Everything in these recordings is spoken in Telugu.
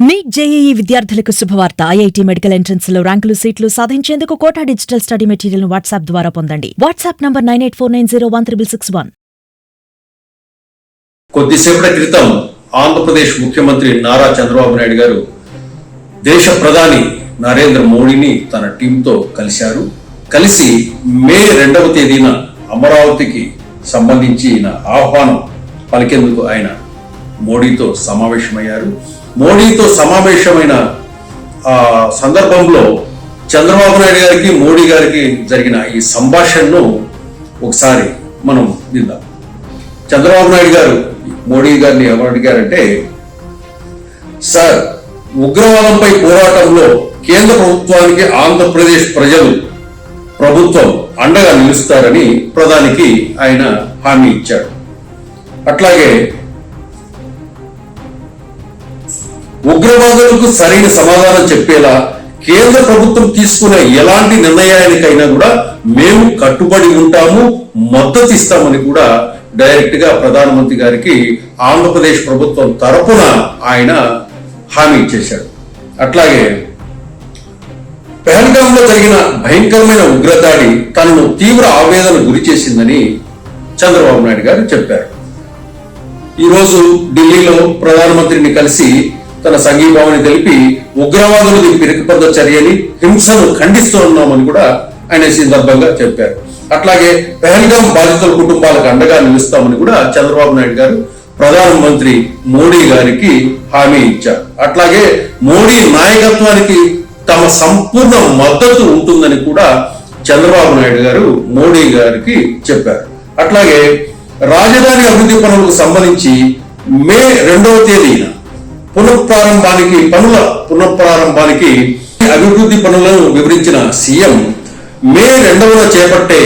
నీట్ జేఈఈ విద్యార్థులకు శుభవార్త. ఐఐటి మెడికల్ ఎంట్రన్స్లో ర్యాంకులు సీట్లు సాధించేందుకు Kota digital study material WhatsApp ద్వారా పొందండి. WhatsApp number nine eight four nine zero one triple six one. కొద్దిసేపటి క్రితం ఆంధ్రప్రదేశ్ ముఖ్యమంత్రి నారా చంద్రబాబు నాయుడు గారు దేశ ప్రధాని నరేంద్ర మోడీని తన టీంతో కలిశారు. కలిసి మే రెండవ తేదీన అమరావతికి సంబంధించిన ఆహ్వానం పలికేందుకు ఆయన మోడీతో సమావేశమయ్యారు. మోడీతో సమావేశమైన ఆ సందర్భంలో చంద్రబాబు నాయుడు గారికి మోడీ గారికి జరిగిన ఈ సంభాషణను ఒకసారి మనం విందాం. చంద్రబాబు నాయుడు గారు మోడీ గారిని ఎవరు అడిగారంటే సార్ ఉగ్రవాదంపై పోరాటంలో కేంద్ర ప్రభుత్వానికి ఆంధ్రప్రదేశ్ ప్రజలు ప్రభుత్వం అండగా నిలుస్తారని ప్రధానికి ఆయన హామీ ఇచ్చాడు అట్లాగే ఉగ్రవాదులకు సరైన సమాధానం చెప్పేలా కేంద్ర ప్రభుత్వం తీసుకునే ఎలాంటి నిర్ణయానికైనా కూడా మేము కట్టుబడి ఉంటాము మద్దతు ఇస్తామని కూడా డైరెక్ట్గా ప్రధానమంత్రి గారికి ఆంధ్రప్రదేశ్ ప్రభుత్వం తరపున ఆయన హామీ ఇచ్చేశాడు అట్లాగే పెహల్గాంలో జరిగిన భయంకరమైన ఉగ్రదాడి తనను తీవ్ర ఆవేదన గురి చేసిందని చంద్రబాబు నాయుడు గారు చెప్పారు. ఈరోజు ఢిల్లీలో ప్రధానమంత్రిని కలిసి తన సంఘీభావాన్ని తెలిపి ఉగ్రవాదులది పిరికిపద చర్యని హింసను ఖండిస్తూ ఉన్నామని కూడా ఆయన సందర్భంగా చెప్పారు. అట్లాగే పెహల్గాం బాధితుల కుటుంబాలకు అండగా నిలుస్తామని కూడా చంద్రబాబు నాయుడు గారు ప్రధానమంత్రి మోడీ గారికి హామీ ఇచ్చారు. అట్లాగే మోడీ నాయకత్వానికి తమ సంపూర్ణ మద్దతు ఉంటుందని కూడా చంద్రబాబు నాయుడు గారు మోడీ గారికి చెప్పారు. అట్లాగే రాజధాని అభివృద్ధి పనులకు సంబంధించి మే రెండవ తేదీన పునఃప్రారంభానికి పనుల పునఃప్రారంభానికి అభివృద్ధి పనులను వివరించిన సీఎం మే రెండవన చేపట్టే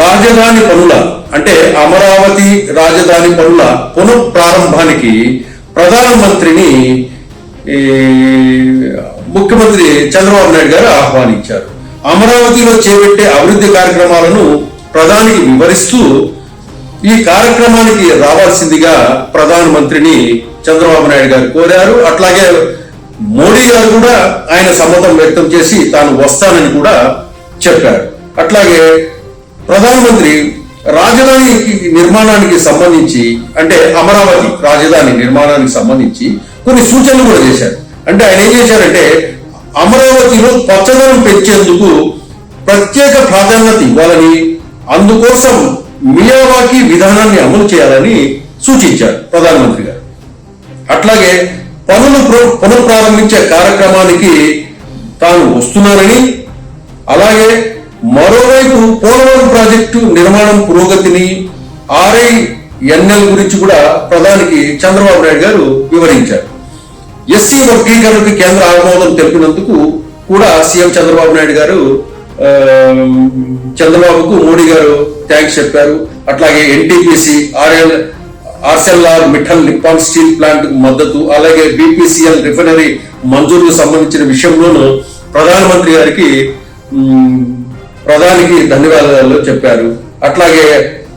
రాజధాని పనుల అంటే అమరావతి రాజధాని పనుల పునఃప్రారంభానికి ప్రధానమంత్రిని ముఖ్యమంత్రి చంద్రబాబు నాయుడు గారు ఆహ్వానించారు. అమరావతిలో చేపట్టే అభివృద్ధి కార్యక్రమాలను ప్రధానికి వివరిస్తూ ఈ కార్యక్రమానికి రావాల్సిందిగా ప్రధానమంత్రిని చంద్రబాబు నాయుడు గారు కోరారు. అట్లాగే మోడీ గారు కూడా ఆయన సమ్మతం వ్యక్తం చేసి తాను వస్తానని కూడా చెప్పారు. అట్లాగే ప్రధానమంత్రి రాజధాని నిర్మాణానికి సంబంధించి అంటే అమరావతి రాజధాని నిర్మాణానికి సంబంధించి కొన్ని సూచనలు కూడా చేశారు. అంటే ఆయన ఏం చేశారంటే అమరావతిలో పచ్చదనం పెంచేందుకు ప్రత్యేక ప్రాధాన్యత ఇవ్వాలని అందుకోసం మియావాకి విధానాన్ని అమలు చేయాలని సూచించారు ప్రధానమంత్రి గారు. అట్లాగే పనులు పునఃప్రారంభించే కార్యక్రమానికి తాను వస్తున్నానని అలాగే మరోవైపు పోలవరం ప్రాజెక్టు నిర్మాణం పురోగతిని ఆర్ఐ ఎన్ఎల్ గురించి కూడా ప్రధానికి చంద్రబాబు నాయుడు గారు వివరించారు. ఎస్సీ వర్గీకరణకు కేంద్ర ఆమోదం తెలిపినందుకు కూడా సీఎం చంద్రబాబు నాయుడు గారు చంద్రబాబుకు మోడీ గారు థ్యాంక్స్ చెప్పారు. అట్లాగే NTPC RL Arcelor Mittal Nippon steel plant మద్దతు అలాగే బీపీసీఎల్ రిఫైనరీ మంజూరుకు సంబంధించిన విషయంలోనూ ప్రధానమంత్రి గారికి ప్రధానికి ధన్యవాదాలు చెప్పారు. అట్లాగే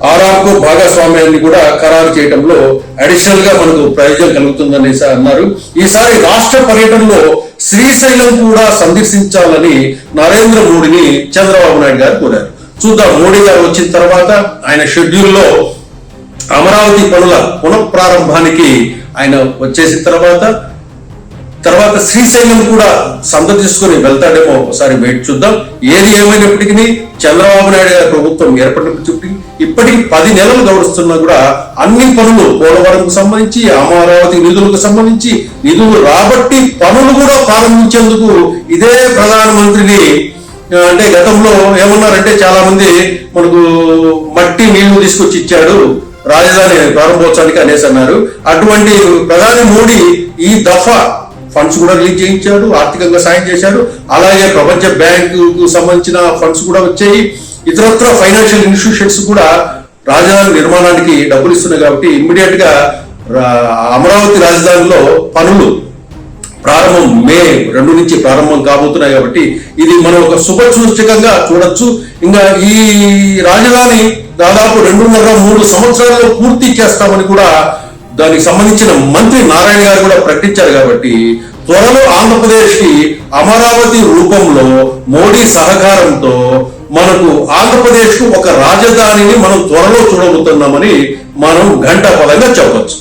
ఆరాంకు భాగస్వామ్యాన్ని కూడా ఖరారు చేయడంలో అడిషనల్గా మనకు ప్రయోజనం కలుగుతుందని అన్నారు. ఈసారి రాష్ట్ర పర్యటనలో శ్రీశైలం కూడా సందర్శించాలని నరేంద్ర మోడీని చంద్రబాబు నాయుడు గారు కోరారు. చూద్దాం మోడీ గారు వచ్చిన తర్వాత ఆయన షెడ్యూల్లో అమరావతి పనుల పునఃప్రారంభానికి ఆయన వచ్చేసిన తర్వాత తర్వాత శ్రీశైలం కూడా సందర్శించుకుని వెళ్తాడేమో ఒకసారి వెయిట్ చూద్దాం. ఏది ఏమైనప్పటికీ చంద్రబాబు నాయుడు గారి ప్రభుత్వం ఏర్పడిన చుట్టి ఇప్పటికి పది నెలలు గౌరవిస్తున్నా కూడా అన్ని పనులు పోలవరంకు సంబంధించి అమరావతి నిధులకు సంబంధించి నిధులు రాబట్టి పనులు కూడా ప్రారంభించేందుకు ఇదే ప్రధానమంత్రిని అంటే గతంలో ఏమన్నారంటే చాలా మంది మనకు మట్టి నీళ్ళు తీసుకొచ్చి ఇచ్చాడు రాజధాని ప్రారంభోత్సవానికి అనేసి అన్నారు. అటువంటి ప్రధాని మోడీ ఈ దఫా ఫండ్స్ కూడా రిలీజ్ చేయించాడు ఆర్థికంగా సాయం చేశాడు. అలాగే ప్రపంచ బ్యాంకు సంబంధించిన ఫండ్స్ కూడా వచ్చాయి. ఇతరత్ర ఫైనాన్షియల్ ఇన్స్టిట్యూషన్స్ కూడా రాజధాని నిర్మాణానికి డబ్బులు ఇస్తున్నాయి కాబట్టి ఇమ్మీడియట్గా అమరావతి రాజధానిలో పనులు ప్రారంభం మే రెండు నుంచి ప్రారంభం కాబోతున్నాయి కాబట్టి ఇది మనం ఒక శుభ సూచకంగా చూడొచ్చు. ఇంకా ఈ రాజధాని దాదాపు రెండున్నర మూడు సంవత్సరాల్లో పూర్తి చేస్తామని కూడా దానికి సంబంధించిన మంత్రి నారాయణ గారు కూడా ప్రకటించారు కాబట్టి త్వరలో ఆంధ్రప్రదేశ్కి అమరావతి రూపంలో మోడీ సహకారంతో మనకు ఆంధ్రప్రదేశ్కు ఒక రాజధానిని మనం త్వరలో చూడబోతున్నామని మనం ఘంటాపదంగా చెప్పవచ్చు